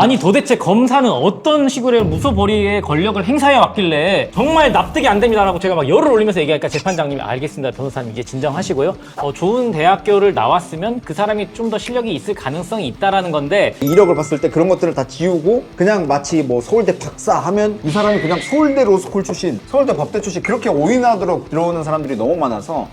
아니 도대체 검사는 어떤 식으로 무소불위의 권력을 행사해 왔길래 정말 납득이 안 됩니다라고 제가 막 열을 올리면서 얘기하니까 재판장님이 알겠습니다. 변호사님 이제 진정하시고요. 어, 좋은 대학교를 나왔으면 그 사람이 좀 더 실력이 있을 가능성이 있다라는 건데 이력을 봤을 때 그런 것들을 다 지우고 그냥 마치 뭐 서울대 박사 하면 이 사람이 그냥 서울대 로스쿨 출신, 서울대 법대 출신 그렇게 오인하도록 들어오는 사람들이 너무 많아서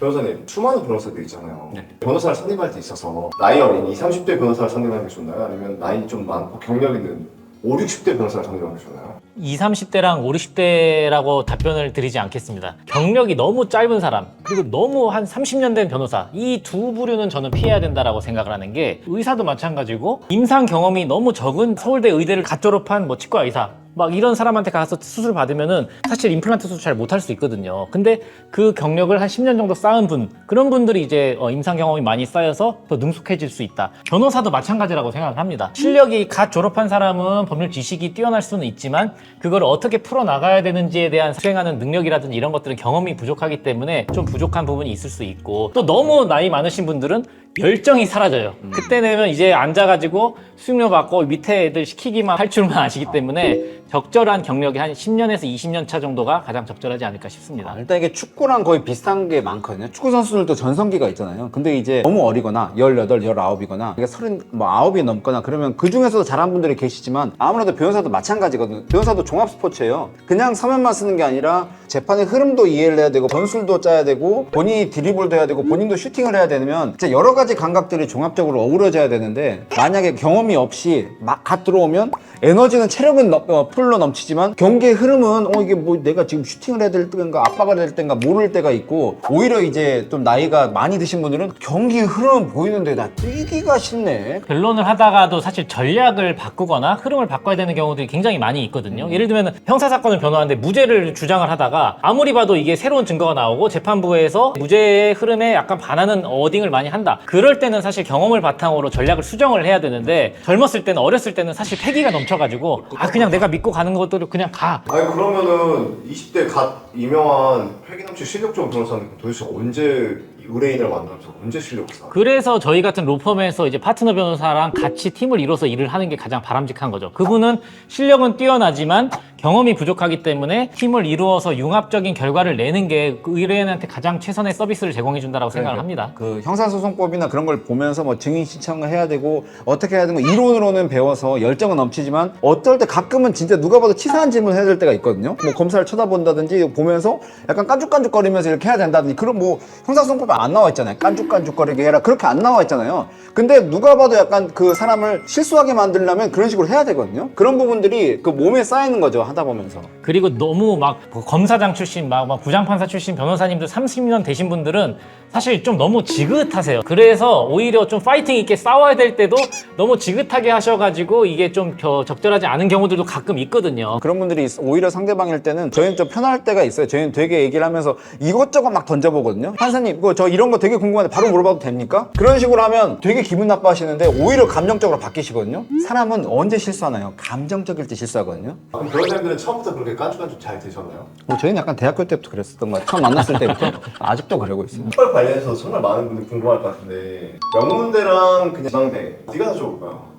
변호사님, 수많은 변호사들 있잖아요. 변호사를 상대할 때 있어서 나이 어린 20, 30대 변호사를 상대하는 게 좋나요? 아니면 나이 좀 많고 경력 있는 5, 60대 변호사를 상대하는 게 좋나요? 20, 30대랑 5, 60대라고 답변을 드리지 않겠습니다. 경력이 너무 짧은 사람, 그리고 너무 한 30년 된 변호사, 이 두 부류는 저는 피해야 된다라고 생각을 하는 게 의사도 마찬가지고 임상 경험이 너무 적은 서울대 의대를 갓 졸업한 뭐 치과 의사, 막 이런 사람한테 가서 수술 받으면은 사실 임플란트 수술 잘 못할 수 있거든요. 근데 그 경력을 한 10년 정도 쌓은 분, 그런 분들이 이제 어, 임상 경험이 많이 쌓여서 더 능숙해질 수 있다. 변호사도 마찬가지라고 생각을 합니다. 실력이 갓 졸업한 사람은 법률 지식이 뛰어날 수는 있지만 그걸 어떻게 풀어 나가야 되는지에 대한 수행하는 능력이라든지 이런 것들은 경험이 부족하기 때문에 좀 부족한 부분이 있을 수 있고 또 너무 나이 많으신 분들은 열정이 사라져요. 그때 되면 이제 앉아가지고 수익료 받고 밑에 애들 시키기만 할 줄만 아시기 때문에 적절한 경력이 한 10년에서 20년 차 정도가 가장 적절하지 않을까 싶습니다. 일단 이게 축구랑 거의 비슷한 게 많거든요. 축구 선수들도 전성기가 있잖아요. 근데 이제 너무 어리거나 18, 19이거나 이게 30, 뭐 9이 넘거나 그러면 그 중에서도 잘한 분들이 계시지만 아무래도 변호사도 마찬가지거든요. 변호사도 종합 스포츠예요. 그냥 서면만 쓰는 게 아니라 재판의 흐름도 이해를 해야 되고 전술도 짜야 되고 본인이 드리블도 해야 되고 본인도 슈팅을 해야 되면 진짜 여러 가지 감각들이 종합적으로 어우러져야 되는데 만약에 경험이 없이 막 갓 들어오면 에너지는 체력은 넘- 어, 풀로 넘치지만 경기의 흐름은 어 이게 뭐 내가 지금 슈팅을 해야 될 때인가 압박을 해야 될 때인가 모를 때가 있고 오히려 이제 좀 나이가 많이 드신 분들은 경기의 흐름은 보이는데 나 뛰기가 쉽네 변론을 하다가도 사실 전략을 바꾸거나 흐름을 바꿔야 되는 경우들이 굉장히 많이 있거든요. 예를 들면 형사 사건을 변호하는데 무죄를 주장을 하다가 아무리 봐도 이게 새로운 증거가 나오고 재판부에서 무죄의 흐름에 약간 반하는 어딩을 많이 한다. 그럴 때는 사실 경험을 바탕으로 전략을 수정을 해야 되는데 젊었을 때는 어렸을 때는 사실 패기가 넘쳐가지고 아 그냥 내가 믿고 가는 것들을 그냥 가. 아니 그러면은 20대 갓 유명한 회기 넘치 실력 좋은 변호사는 도대체 언제 의뢰인을 만나면서 언제 실력을 쌓아? 그래서 저희 같은 로펌에서 이제 파트너 변호사랑 같이 팀을 이뤄서 일을 하는 게 가장 바람직한 거죠. 그분은 실력은 뛰어나지만 경험이 부족하기 때문에 팀을 이루어서 융합적인 결과를 내는 게그 의뢰인한테 가장 최선의 서비스를 제공해 준다고 생각을 합니다. 그 형사소송법이나 그런 걸 보면서 뭐 증인 신청을 해야 되고 어떻게 해야 되고 이론으로는 배워서 열정은 넘치지만 어떨 때 가끔은 진짜 누가 봐도 치사한 질문을 해야 될 때가 있거든요. 뭐 검사를 쳐다본다든지 보면서 약간 깐죽깐죽거리면서 이렇게 해야 된다든지 그런 뭐 형사소송법에 안 나와 있잖아요. 깐죽깐죽거리게 해라 그렇게 안 나와 있잖아요. 근데 누가 봐도 약간 그 사람을 실수하게 만들려면 그런 식으로 해야 되거든요. 그런 부분들이 그 몸에 쌓이는 거죠 하다 보면서. 그리고 너무 막뭐 검사장 출신, 막, 막 부장판사 출신 변호사님들 30년 되신 분들은 사실 좀 너무 지긋하세요. 그래서 오히려 좀 파이팅 있게 싸워야 될 때도 너무 지긋하게 하셔가지고 이게 좀 겨- 적절하지 않은 경우들도 가끔 있거든요. 그런 분들이 있- 오히려 상대방일 때는 저희는 좀 편할 때가 있어요. 저희는 되게 얘기를 하면서 이것저것 막 던져보거든요. 판사님, 이거 저 이런 거 되게 궁금한데 바로 물어봐도 됩니까? 그런 식으로 하면 되게 기분 나빠하시는데 오히려 감정적으로 바뀌시거든요. 사람은 언제 실수하나요? 감정적일 때 실수하거든요. 그럼 변호 사님들은 처음부터 그렇게 깐죽깐죽 잘 되셨나요? 뭐 저희는 약간 대학교 때부터 그랬었던 것 같아요. 처음 만났을 때부터 아직도 그러고 있어요. 이걸 관련해서 정말 많은 분들이 궁금할 것 같은데 명문대랑 그냥 지방대 어디가 더 좋을까요?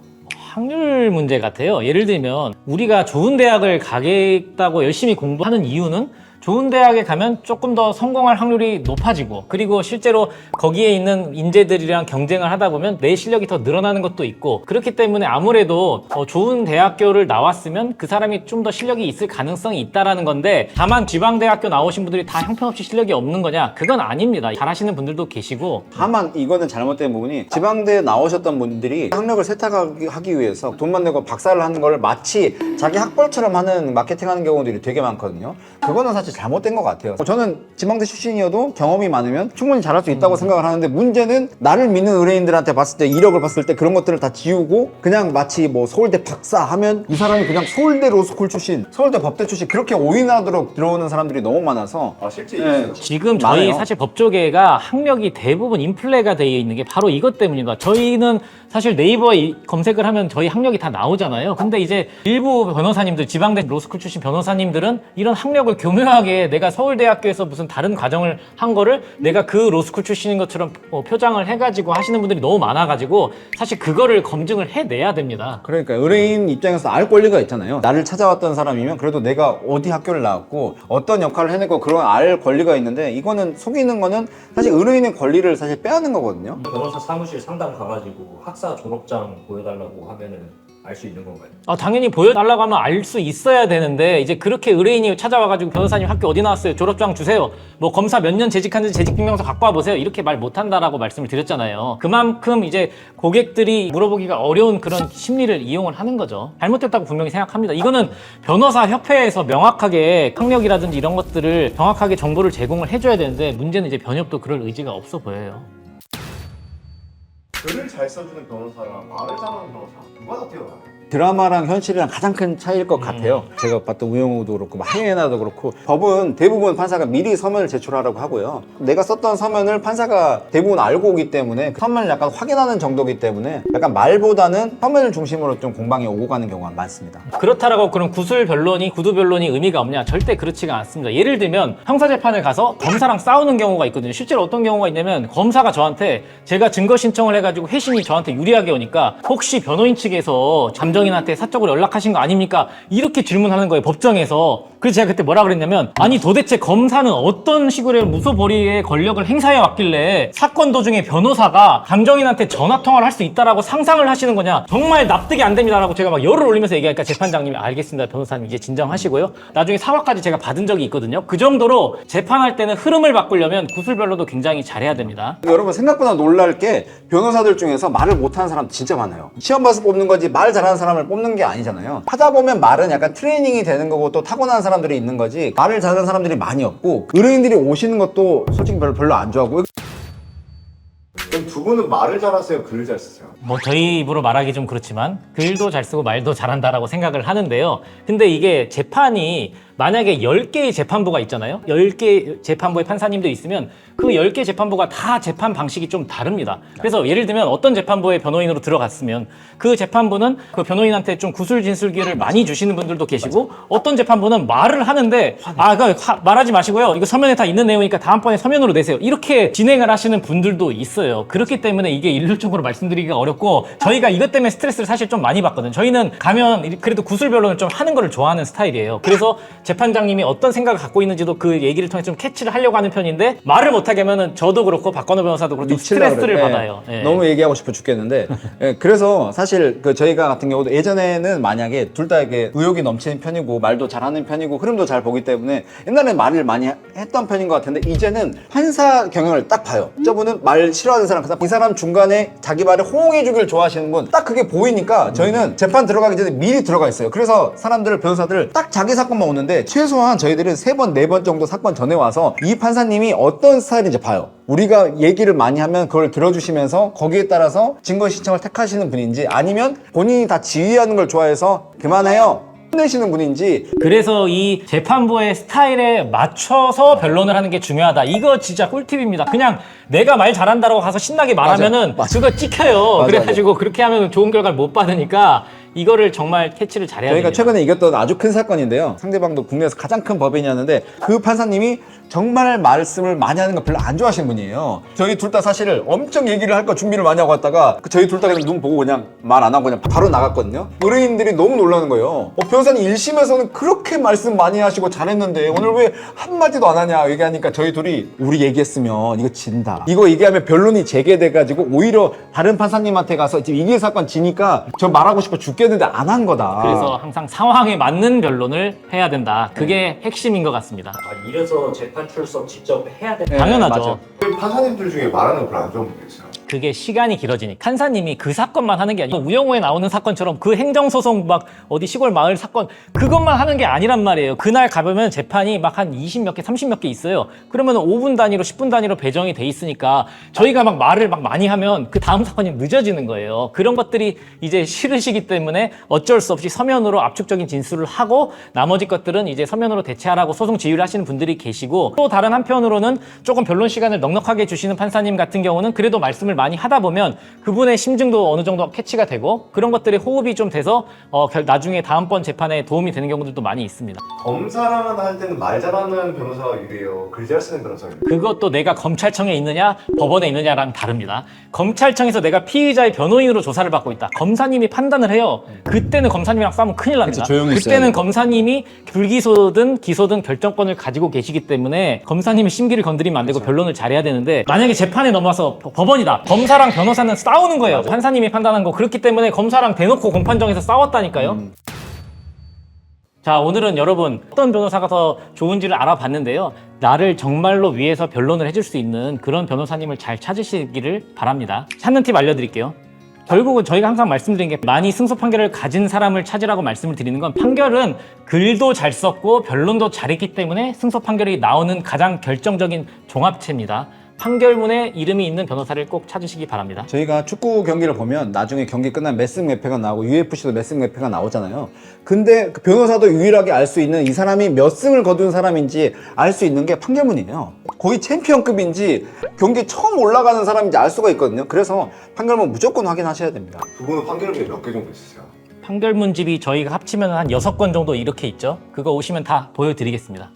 확률 문제 같아요. 예를 들면 우리가 좋은 대학을 가겠다고 열심히 공부하는 이유는 좋은 대학에 가면 조금 더 성공할 확률이 높아지고 그리고 실제로 거기에 있는 인재들이랑 경쟁을 하다 보면 내 실력이 더 늘어나는 것도 있고 그렇기 때문에 아무래도 어, 좋은 대학교를 나왔으면 그 사람이 좀 더 실력이 있을 가능성이 있다라는 건데 다만 지방대학교 나오신 분들이 다 형편없이 실력이 없는 거냐 그건 아닙니다 잘하시는 분들도 계시고 다만 이거는 잘못된 부분이 지방대에 나오셨던 분들이 학력을 세탁하기 하기 위해서 돈만 내고 박사를 하는 걸 마치 자기 학벌처럼 하는 마케팅하는 경우들이 되게 많거든요. 그거는 사실 잘못된 것 같아요. 저는 지방대 출신이어도 경험이 많으면 충분히 잘할 수 있다고 생각을 하는데 문제는 나를 믿는 의뢰인들한테 봤을 때 이력을 봤을 때 그런 것들을 다 지우고 그냥 마치 뭐 서울대 박사 하면 이 사람이 그냥 서울대 로스쿨 출신, 서울대 법대 출신 그렇게 오인하도록 들어오는 사람들이 너무 많아서 아 실제 네. 있어요. 지금 저희 많아요. 사실 법조계가 학력이 대부분 인플레가 되어 있는 게 바로 이것 때문입니다. 저희는 사실 네이버에 이- 검색을 하면 저희 학력이 다 나오잖아요. 근데 이제 일부 변호사님들, 지방대 로스쿨 출신 변호사님들은 이런 학력을 교묘하게 내가 서울대학교에서 무슨 다른 과정을 한 거를 내가 그 로스쿨 출신인 것처럼 어, 표장을 해가지고 하시는 분들이 너무 많아가지고 사실 그거를 검증을 해내야 됩니다. 그러니까 의뢰인 입장에서 알 권리가 있잖아요. 나를 찾아왔던 사람이면 그래도 내가 어디 학교를 나왔고 어떤 역할을 해내고 그런 알 권리가 있는데 이거는 속이는 거는 사실 의뢰인의 권리를 사실 빼앗는 거거든요. 변호사 사무실 상담 가가지고 학사 졸업장 보여달라고 하면 은 알 수 있는 건가요? 아, 당연히 보여달라고 하면 알 수 있어야 되는데 이제 그렇게 의뢰인이 찾아와가지고 변호사님 학교 어디 나왔어요? 졸업장 주세요. 뭐 검사 몇 년 재직한지 재직증명서 갖고 와보세요. 이렇게 말 못한다라고 말씀을 드렸잖아요. 그만큼 이제 고객들이 물어보기가 어려운 그런 심리를 이용을 하는 거죠. 잘못됐다고 분명히 생각합니다. 이거는 변호사 협회에서 명확하게 학력이라든지 이런 것들을 정확하게 정보를 제공을 해줘야 되는데 문제는 이제 변협도 그럴 의지가 없어 보여요. 글을 잘 써주는 변호사랑 말을 잘하는 변호사 누가 더 뛰어나요? 드라마랑 현실이랑 가장 큰 차이일 것 같아요. 제가 봤던 우영우도 그렇고 뭐 하이에나도 그렇고 법은 대부분 판사가 미리 서면을 제출하라고 하고요. 내가 썼던 서면을 판사가 대부분 알고 오기 때문에 그 서면을 약간 확인하는 정도이기 때문에 약간 말보다는 서면을 중심으로 좀 공방에 오고 가는 경우가 많습니다. 그렇다라고 그럼 구술 변론이 구두 변론이 의미가 없냐? 절대 그렇지가 않습니다. 예를 들면 형사 재판을 가서 검사랑 싸우는 경우가 있거든요. 실제로 어떤 경우가 있냐면 검사가 저한테 제가 증거 신청을 해가지고 회신이 저한테 유리하게 오니까 혹시 변호인 측에서 잠 정인한테 사적으로 연락하신 거 아닙니까? 이렇게 질문하는 거예요. 법정에서. 그래서 제가 그때 뭐라 그랬냐면 아니 도대체 검사는 어떤 식으로 무소불위의 권력을 행사해 왔길래 사건 도중에 변호사가 감정인한테 전화 통화를 할 수 있다라고 상상을 하시는 거냐? 정말 납득이 안 됩니다라고 제가 막 열을 올리면서 얘기하니까 재판장님이 알겠습니다. 변호사님 이제 진정하시고요. 나중에 사과까지 제가 받은 적이 있거든요. 그 정도로 재판할 때는 흐름을 바꾸려면 구술별로도 굉장히 잘해야 됩니다. 여러분 생각보다 놀랄 게 변호사들 중에서 말을 못하는 사람 진짜 많아요. 시험 봐서 뽑는 거지 말 잘하는 사람을 뽑는 게 아니잖아요. 하다 보면 말은 약간 트레이닝이 되는 거고 또 타고난 사람 들이 있는 거지 말을 잘하는 사람들이 많이 없고 의뢰인들이 오시는 것도 솔직히 별로, 별로 안 좋아하고 그럼 두 분은 말을 잘하세요? 글을 잘 쓰세요? 뭐 저희 입으로 말하기 좀 그렇지만 글도 잘 쓰고 말도 잘한다라고 생각을 하는데요. 근데 이게 재판이 만약에 10개의 재판부가 있잖아요. 10개 재판부의 판사님도 있으면 그 10개 재판부가 다 재판 방식이 좀 다릅니다. 그래서 예를 들면 어떤 재판부의 변호인으로 들어갔으면 그 재판부는 그 변호인한테 좀 구술 진술 기회를 많이 주시는 분들도 계시고 어떤 재판부는 말을 하는데 아, 그 말하지 마시고요. 이거 서면에 다 있는 내용이니까 다음번에 서면으로 내세요. 이렇게 진행을 하시는 분들도 있어요. 그렇기 때문에 이게 일률적으로 말씀드리기가 어렵 고 저희가 이것 때문에 스트레스를 사실 좀 많이 받거든요. 저희는 가면 그래도 구술 변론을 좀 하는 거를 좋아하는 스타일이에요. 그래서 재판장님이 어떤 생각을 갖고 있는지도 그 얘기를 통해 좀 캐치를 하려고 하는 편인데 말을 못하게 하면은 저도 그렇고 박건호 변호사도 그렇고 좀 미치려고 스트레스를 그래. 받아요. 예. 예. 너무 얘기하고 싶어 죽겠는데 예, 그래서 사실 그 저희가 같은 경우도 예전에는 만약에 둘 다 이게 의욕이 넘치는 편이고 말도 잘하는 편이고 흐름도 잘 보기 때문에 옛날에 말을 많이 했던 편인 것 같은데 이제는 판사 경영을 딱 봐요. 저분은 말 싫어하는 사람 그다음 이 사람 중간에 자기 말을 호응해 주길 좋아하시는 분 딱 그게 보이니까 저희는 재판 들어가기 전에 미리 들어가 있어요. 그래서 사람들 변호사들 딱 자기 사건만 오는데 최소한 저희들은 세 번 네 번 정도 사건 전에 와서 이 판사님이 어떤 스타일인지 봐요. 우리가 얘기를 많이 하면 그걸 들어주시면서 거기에 따라서 증거 신청을 택하시는 분인지 아니면 본인이 다 지휘하는 걸 좋아해서 그만해요. 혼내시는 분인지 그래서 이 재판부의 스타일에 맞춰서 변론을 하는 게 중요하다. 이거 진짜 꿀팁입니다. 그냥 내가 말 잘한다고 가서 신나게 말하면은 맞아. 그거 찍혀요. 맞아, 그래가지고 그렇게 하면 좋은 결과를 못 받으니까 이거를 정말 캐치를 잘해야 저희가 됩니다. 최근에 이겼던 아주 큰 사건인데요. 상대방도 국내에서 가장 큰 법인이었는데 그 판사님이 정말 말씀을 많이 하는 거 별로 안 좋아하시는 분이에요. 저희 둘 다 사실 엄청 얘기를 할 거 준비를 많이 하고 왔다가 그 저희 둘 다 그냥 눈 보고 그냥 말 안 하고 그냥 바로 나갔거든요. 의뢰인들이 너무 놀라는 거예요. 어, 변호사님 1심에서는 그렇게 말씀 많이 하시고 잘했는데 오늘 왜 한마디도 안 하냐 얘기하니까 저희 둘이 우리 얘기했으면 이거 진다. 이거 얘기하면 변론이 재개돼가지고 오히려 다른 판사님한테 가서 지금 이길 사건 지니까 저 말하고 싶어 죽겠 는데 안 한 거다. 그래서 항상 상황에 맞는 변론을 해야 된다. 그게 핵심인 것 같습니다. 아, 이래서 재판 출석 직접 해야 돼. 네, 당연하죠. 맞아. 그 판사님들 중에 말하는 거 별로 안 좋은 분도 있어요. 그게 시간이 길어지니 칸사님이 그 사건만 하는 게 아니고 우영우에 나오는 사건처럼 그 행정소송 막 어디 시골 마을 사건 그것만 하는 게 아니란 말이에요. 그날 가보면 재판이 막 한 20몇 개, 30몇 개 있어요. 그러면 5분 단위로 10분 단위로 배정이 돼 있으니까 저희가 막 말을 막 많이 하면 그 다음 사건이 늦어지는 거예요. 그런 것들이 이제 싫으시기 때문에 어쩔 수 없이 서면으로 압축적인 진술을 하고 나머지 것들은 이제 서면으로 대체하라고 소송 지휘를 하시는 분들이 계시고 또 다른 한편으로는 조금 변론 시간을 넉넉하게 주시는 판사님 같은 경우는 그래도 말씀을 많이 하다 보면 그분의 심증도 어느 정도 캐치가 되고 그런 것들이 호흡이 좀 돼서 어, 결- 나중에 다음번 재판에 도움이 되는 경우들도 많이 있습니다. 검사랑 할 때는 말 잘하는 변호사가 유리해요. 글 잘 쓰는 변호사가 유리해요. 그것도 내가 검찰청에 있느냐 법원에 있느냐랑 다릅니다. 검찰청에서 내가 피의자의 변호인으로 조사를 받고 있다. 검사님이 판단을 해요. 그때는 검사님이랑 싸우면 큰일 납니다. 그쵸, 조용히 있어야 그때는 돼요. 검사님이 불기소든 기소든 결정권을 가지고 계시기 때문에 검사님이 심기를 건드리면 안 되고 변론을 잘해야 되는데 만약에 재판에 넘어와서 법- 법원이다. 검사랑 변호사는 싸우는 거예요. 판사님이 판단한 거 그렇기 때문에 검사랑 대놓고 공판정에서 싸웠다니까요. 자, 오늘은 여러분 어떤 변호사가 더 좋은지를 알아봤는데요. 나를 정말로 위해서 변론을 해줄 수 있는 그런 변호사님을 잘 찾으시기를 바랍니다. 찾는 팁 알려드릴게요. 결국은 저희가 항상 말씀드린 게 많이 승소 판결을 가진 사람을 찾으라고 말씀을 드리는 건 판결은 글도 잘 썼고 변론도 잘했기 때문에 승소 판결이 나오는 가장 결정적인 종합체입니다. 판결문에 이름이 있는 변호사를 꼭 찾으시기 바랍니다. 저희가 축구 경기를 보면 나중에 경기 끝나면 몇승 몇 패가 나오고 UFC도 몇승몇 패가 나오잖아요. 근데 그 변호사도 유일하게 알 수 있는 이 사람이 몇 승을 거둔 사람인지 알 수 있는 게 판결문이에요. 거의 챔피언급인지 경기 처음 올라가는 사람인지 알 수가 있거든요. 그래서 판결문 무조건 확인하셔야 됩니다. 두 분은 판결문이 몇 개 정도 있으세요? 판결문집이 저희가 합치면 한 6권 정도 이렇게 있죠. 그거 오시면 다 보여드리겠습니다.